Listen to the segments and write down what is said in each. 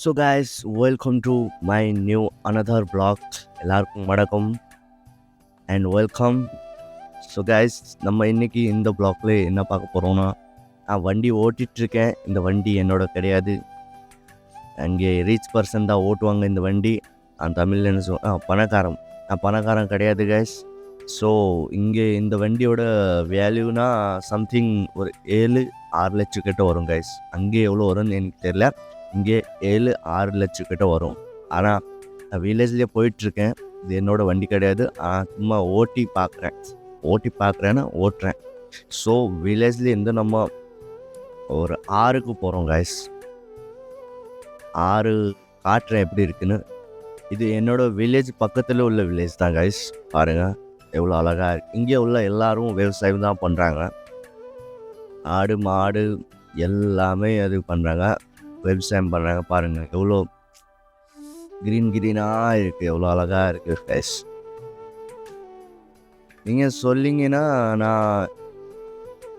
So guys welcome to my new another blog எல்லாருக்கும் வணக்கம். And welcome so guys நம்ம இன்றைக்கி இந்த பிளாக்ல என்ன பார்க்க போகிறோம்னா நான் வண்டி ஓட்டிகிட்ருக்கேன் இந்த வண்டி என்னோட கிடையாது. அங்கே ரீச் பர்சன் தான் ஓட்டுவாங்க இந்த வண்டி. நான் தமிழில் என்ன சொல் ஆ பணக்காரன். நான் பணக்காரன் கிடையாது கைஸ் ஸோ இங்கே இந்த வண்டியோட வேல்யூனா சம்திங் ஒரு ஏழு ஆறு லட்சம் கிட்ட வரும் கைஸ் அங்கே எவ்வளோ வரும்னு எனக்கு தெரியல. இங்கே ஏழு ஆறு லட்சம் கிட்ட வரும். ஆனால் நான் வில்லேஜ்லேயே போயிட்டுருக்கேன். இது என்னோடய வண்டி கிடையாது. ஆனால் சும்மா ஓட்டி பார்க்குறேன் ஓட்டி பார்க்குறேன்னா ஓட்டுறேன். ஸோ வில்லேஜ்லேருந்து நம்ம ஒரு ஆறுக்கு போகிறோம் கைஸ் ஆறு காட்டுறேன் எப்படி இருக்குன்னு. இது என்னோடய வில்லேஜ் பக்கத்தில் உள்ள வில்லேஜ் தான் கைஸ் பாருங்கள் எவ்வளோ அழகாக இருக்குது இங்கே உள்ள எல்லாரும் விவசாயம் தான் பண்ணுறாங்க ஆடு மாடு எல்லாமே அது பண்ணுறாங்க விவசாயம் பண்ணுறாங்க பாருங்கள் எவ்வளோ க்ரீன் க்ரீனாக இருக்குது எவ்வளோ அழகாக இருக்குது ஃபேஸ் நீங்கள் சொல்லிங்கன்னா நான்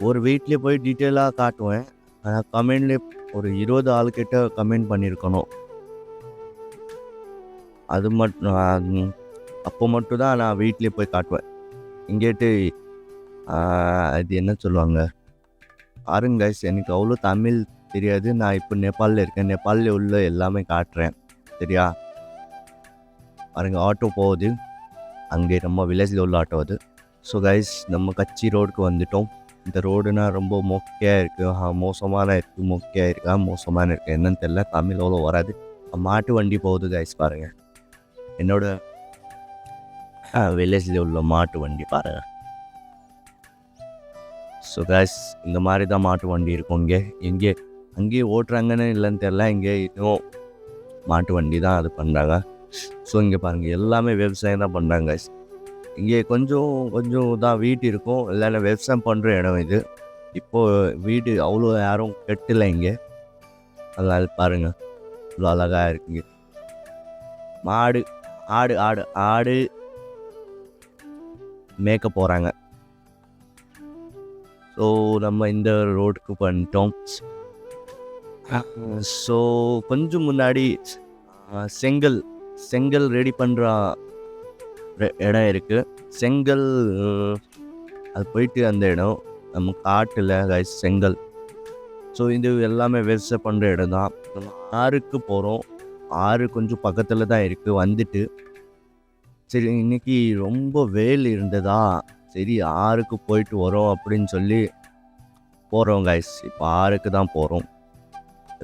ஒரு வீட்லேயே போய் டீட்டெயிலாக காட்டுவேன். ஆனால் கமெண்ட்லேயே ஒரு இருபது ஆளுக்கிட்ட கமெண்ட் பண்ணியிருக்கணும் அது மட்டும் அப்போ மட்டும் தான் நான் வீட்லேயே போய் காட்டுவேன். இங்கேட்டு அது என்ன சொல்லுவாங்க? பாருங்க எனக்கு அவ்வளோ தமிழ் தெரியாது. நான் இப்போ நேபாளில் இருக்கேன். நேபாளில் உள்ள எல்லாமே காட்டுறேன். சரியா? பாருங்கள் ஆட்டோ போகுது. அங்கே நம்ம வில்லேஜில் உள்ள ஆட்டோ அது. ஸோ கைஸ் நம்ம கச்சி ரோடுக்கு வந்துட்டோம். இந்த ரோடுனா ரொம்ப மொக்கையாக இருக்குது மோசமான இருக்குது மொக்கையாக இருக்கா? மோசமான இருக்குது என்னன்னு தெரியல. தமிழ் அவ்வளோ வராது. மாட்டு வண்டி போகுது கைஸ் பாருங்கள் என்னோட வில்லேஜில் உள்ள மாட்டு வண்டி பாருங்கள் ஸோ கைஸ் இந்த மாதிரி தான் மாட்டு வண்டி இருக்கும் இங்கே. இங்கே அங்கேயே ஓட்டுறாங்கன்னு இல்லைன்னு தெரில இங்கே இன்னும் மாட்டு வண்டி தான் அது பண்ணுறாங்க ஸோ இங்கே பாருங்கள் எல்லாமே விவசாயம் தான் பண்ணுறாங்க இங்கே கொஞ்சம் கொஞ்சம் தான் வீட்டு இருக்கும். இல்லைன்னா விவசாயம் பண்ணுற இடம் இது. இப்போது வீடு அவ்வளோ யாரும் கெட்டலை இங்கே. அதனால் பாருங்கள் இவ்வளோ அழகாக இருக்குங்க மாடு ஆடு ஆடு ஆடு மேய்க்க போகிறாங்க ஸோ நம்ம இந்த ரோடுக்கு பண்ணிட்டோம் ஸோ கொஞ்சம் முன்னாடி செங்கல் செங்கல் ரெடி பண்ணுற இடம் இருக்குது செங்கல் அது போயிட்டு அந்த இடம். நம்ம காட்டில் கைஸ் செங்கல். ஸோ இது எல்லாமே விவசாயம் பண்ணுற இடம் தான். நம்ம ஆறுக்கு போகிறோம் ஆறு கொஞ்சம் பக்கத்தில் தான் இருக்குது வந்துட்டு. சரி இன்னைக்கு ரொம்ப வெயில் இருந்ததா? சரி ஆறுக்கு போயிட்டு வரோம் அப்படின்னு சொல்லி போகிறோம் கைஸ் இப்போ ஆறுக்கு தான் போகிறோம்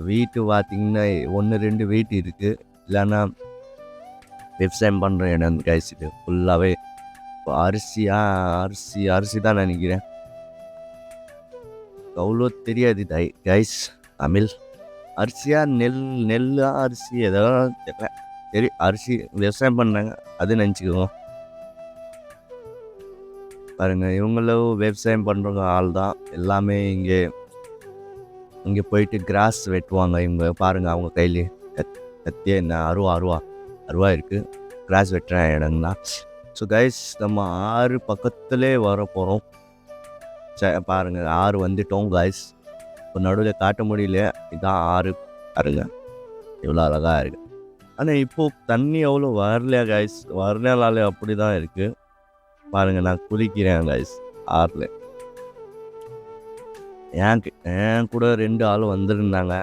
வீட்டு பார்த்திங்கன்னா ஒன்று ரெண்டு வீட்டு இருக்குது இல்லைன்னா விவசாயம் பண்ணுற இடம் கைஸ் இது ஃபுல்லாகவே இப்போ அரிசியா அரிசி அரிசி தான் நினைக்கிறேன். அவ்வளோ தெரியாது டை கைஸ் தமிழ். அரிசியாக நெல் நெல்லா அரிசி ஏதோ தெரியல. சரி அரிசி விவசாயம் பண்ணாங்க அது நினச்சிக்குவோம். பாருங்கள் இவங்களும் விவசாயம் பண்ணுறவங்க ஆள் தான். எல்லாமே இங்கே இங்கே போயிட்டு கிராஸ் வெட்டுவாங்க. இவங்க பாருங்கள் அவங்க கையிலே கத் கத்தியே என்ன அருவா அருவா அருவா இருக்குது கிராஸ் வெட்டுற இடம்னா. ஸோ கைஸ் நம்ம ஆறு பக்கத்துலே வர போகிறோம் ச பாருங்க ஆறு வந்துட்டோம் கைஸ் இப்போ நடுவில் காட்ட முடியல. இதான் ஆறு. பாருங்க இவ்வளோ அழகாக இருக்குது ஆனால் இப்போது தண்ணி அவ்வளோ வரலையா கைஸ் வரலாலே அப்படி தான் இருக்குது பாருங்கள் நான் குளிக்கிறேன் கைஸ் ஆறில். ஏன் என் கூட ரெண்டு ஆள் வந்திருந்தாங்க.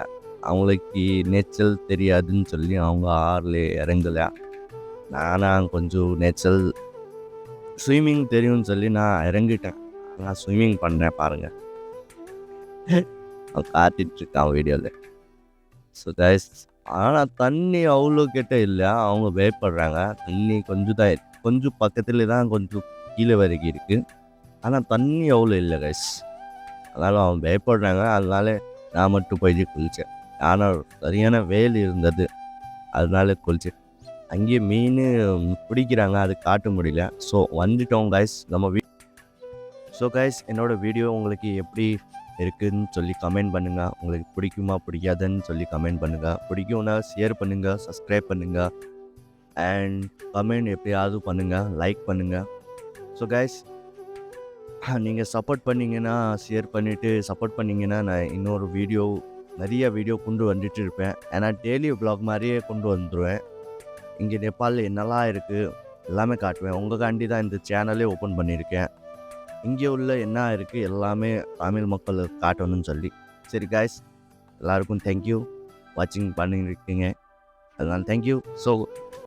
அவங்களுக்கு நீச்சல் தெரியாதுன்னு சொல்லி அவங்க ஆறில் இறங்கலை. நானாக கொஞ்சம் நீச்சல் ஸ்விம்மிங் தெரியும்னு சொல்லி நான் இறங்கிட்டேன். நான் ஸ்விம்மிங் பண்ணுறேன் பாருங்கள் அவன் காட்டிகிட்ருக்கான் வீடியோவில் ஸோ கைஸ் ஆனால் தண்ணி அவ்வளோ கிட்ட இல்லை. அவங்க பயப்படுறாங்க. தண்ணி கொஞ்சம் தான் கொஞ்சம் பக்கத்துல தான் கொஞ்சம் கீழே வரைக்கும் இருக்குது ஆனால் தண்ணி அவ்வளோ இல்லை கைஸ் அதனால் அவன் பயப்படுறாங்க. அதனால நான் மட்டும் போய் குளித்தேன் ஆனால் சரியான வேல் இருந்தது. அதனால குளித்தேன் அங்கேயே மீன் பிடிக்கிறாங்க. அது காட்ட முடியல. ஸோ வந்துட்டோம் கைஸ் நம்ம வீ ஸோ கைஸ் என்னோடய வீடியோ உங்களுக்கு எப்படி இருக்குதுன்னு சொல்லி கமெண்ட் பண்ணுங்கள் உங்களுக்கு பிடிக்குமா பிடிக்காதுன்னு சொல்லி கமெண்ட் பண்ணுங்கள் பிடிக்கும்னா ஷேர் பண்ணுங்கள் சப்ஸ்கிரைப் பண்ணுங்கள் அண்ட் கமெண்ட் எப்படியாவது பண்ணுங்கள் லைக் பண்ணுங்கள் ஸோ கைஸ் நீங்கள் சப்போர்ட் பண்ணீங்கன்னா ஷேர் பண்ணிவிட்டு சப்போர்ட் பண்ணிங்கன்னா நான் இன்னொரு வீடியோ நிறைய வீடியோ கொண்டு வந்துட்டு இருப்பேன். ஏன்னா டெய்லி வ்ளாக் மாதிரியே கொண்டு வந்துடுவேன் இங்கே நேபாளில் என்னெல்லாம் இருக்குது எல்லாமே காட்டுவேன். உங்களுக்காண்டி தான் இந்த சேனலே ஓப்பன் பண்ணியிருக்கேன். இங்கே உள்ள என்ன இருக்குது எல்லாமே தமிழ் மக்கள் காட்டணும்னு சொல்லி. சரி காய்ஸ் எல்லாருக்கும் தேங்க்யூ வாட்சிங் பண்ணியிருக்கீங்க. அதனால் தேங்க்யூ ஸோ